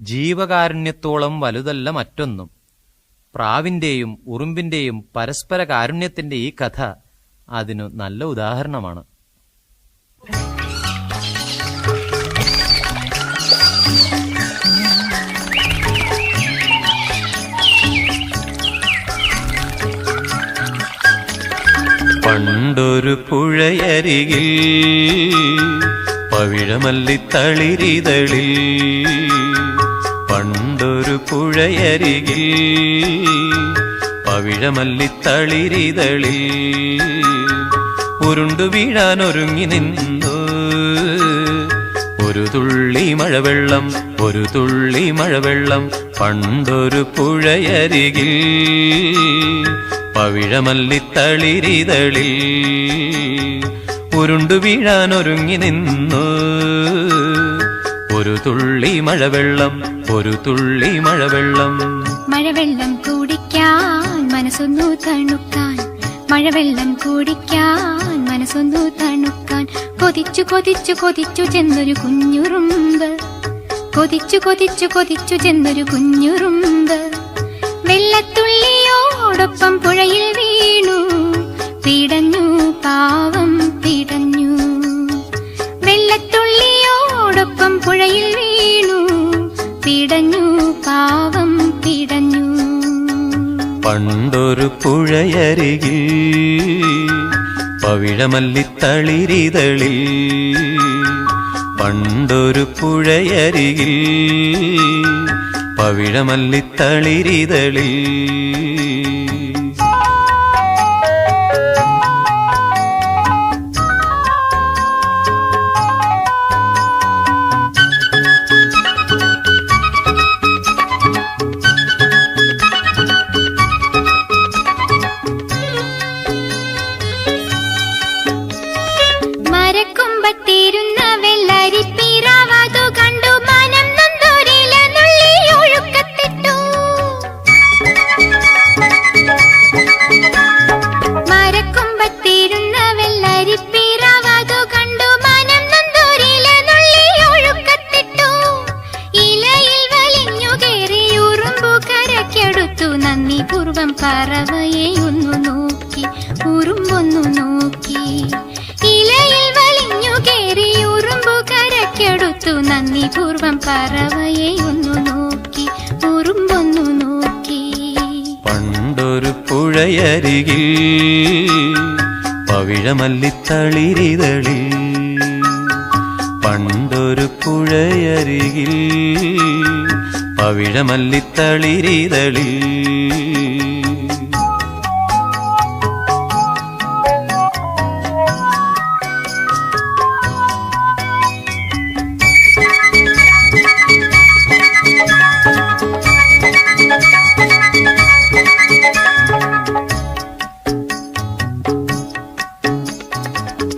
ജീവകാരുണ്യത്തോളം വലുതല്ല മറ്റൊന്നും. പ്രാവിന്റെയും ഉറുമ്പിന്റെയും പരസ്പര കാരുണ്യത്തിന്റെ ഈ കഥ അതിനു നല്ല ഉദാഹരണമാണ്. പണ്ടൊരു പുഴയരികിൽ പവിഴമല്ലിത്തളിരിതളിൽ പണ്ടൊരു പുഴയരികിൽ പവിഴമല്ലിത്തളിരിതളിൽ ഉരുണ്ടു വീഴാൻ ഒരുങ്ങി നിന്നു. ഒരു തുള്ളി മഴവെള്ളം ഒരു തുള്ളി മഴവെള്ളം പണ്ടൊരു പുഴയരികിൽ പവിഴമല്ലിത്തളിരിതളിൽ ഉരുണ്ടു വീഴാൻ ഒരുങ്ങി നിന്നു. ഒരു തുള്ളി മഴവെള്ളം ഒരു തുള്ളി മഴവെള്ളം. മഴവെള്ളം കുടിക്കാൻ മനസ്സൊന്നു തണുക്കാൻ. മഴവെള്ളം കുടിക്കാൻ മനസ്സൊന്നു തണുക്കാൻ. കൊതിച്ചു കൊതിച്ചു കൊതിച്ചു ചെന്നൊരു കുഞ്ഞുറുമ്പ്. കൊതിച്ചു കൊതിച്ചു കൊതിച്ചു ചെന്നൊരു കുഞ്ഞുറുമ്പ്. വെള്ളത്തുള്ളിയോടൊപ്പം പുഴയിൽ വീണു. പിടഞ്ഞു പിടഞ്ഞു പാവം പിടഞ്ഞു. പണ്ടൊരു പുഴയരികിൽ പവിഴമല്ലിത്തളിരിതളിൽ പണ്ടൊരു പുഴയരികിൽ പവിഴമല്ലിത്തളിരിതളിൽ. പറവയെ ഒന്നു നോക്കി ഉറുമ്പൊന്നു നോക്കി. ഇലയിൽ വലിഞ്ഞു കയറി ഉറുമ്പു കരക്കെടുത്തു നന്ദി പൂർവം പറവയെ ഒന്നു നോക്കി ഉറുമ്പൊന്നു നോക്കി. പണ്ടൊരു പുഴയരികിൽ പവിഴമല്ലിത്തളിരിതളിൽ. പണ്ടൊരു പുഴയരികിൽ പവിഴമല്ലിത്തളിരിതളിൽ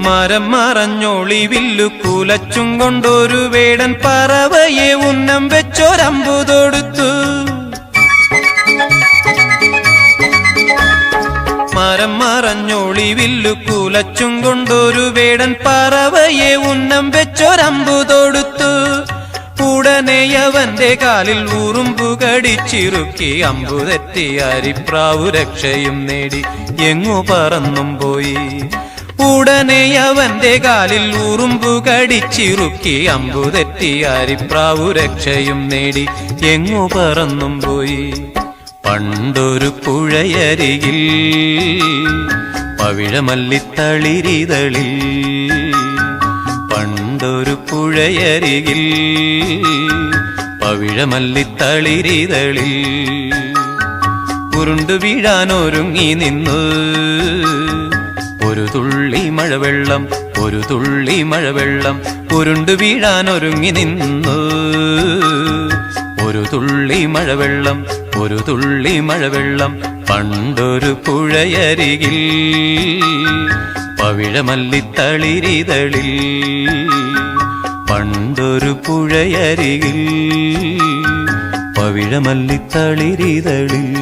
മരം മറഞ്ഞൊളിവില്ലു കുലച്ചും കൊണ്ടൊരു വേടൻ പറവയെ ഉന്നം വെച്ചൊരമ്പു തൊടുത്തു. മരം മറഞ്ഞൊളിവില്ലു കുലച്ചും കൊണ്ടൊരു വേടൻ പറവയെ ഉന്നം വെച്ചൊരമ്പു തൊടുത്തു. ഉടനെ അവന്റെ കാലിൽ ഉറുമ്പു കടിച്ചിറുക്കി അമ്പു തെറ്റി അരിപ്രാവു രക്ഷയും നേടി. എങ്ങു പറന്നും പോയി. ഉടനെ അവന്റെ കാലിൽ ഉറുമ്പു കടിച്ചിറുക്കി അമ്പുതെറ്റി അരിപ്രാവു രക്ഷയും നേടി. എങ്ങു പറന്നും പോയി. പണ്ടൊരു പുഴയരികിൽ പവിഴമല്ലിത്തളിരിതളിൽ. പണ്ടൊരു പുഴയരികിൽ പവിഴമല്ലിത്തളിരിതളിൽ. ഉരുണ്ടു വീഴാനൊരുങ്ങി നിന്നു. ഒരു തുള്ളി മഴവെള്ളം ഒരു തുള്ളി മഴവെള്ളം ഉരുണ്ടു വീഴാൻ ഒരുങ്ങി നിന്നു. ഒരു തുള്ളി മഴവെള്ളം ഒരു തുള്ളി മഴവെള്ളം പണ്ടൊരു പുഴയരികിൽ പവിഴമല്ലിത്തളിരിതളിൽ. പണ്ടൊരു പുഴയരികിൽ പവിഴമല്ലിത്തളിരിതളിൽ.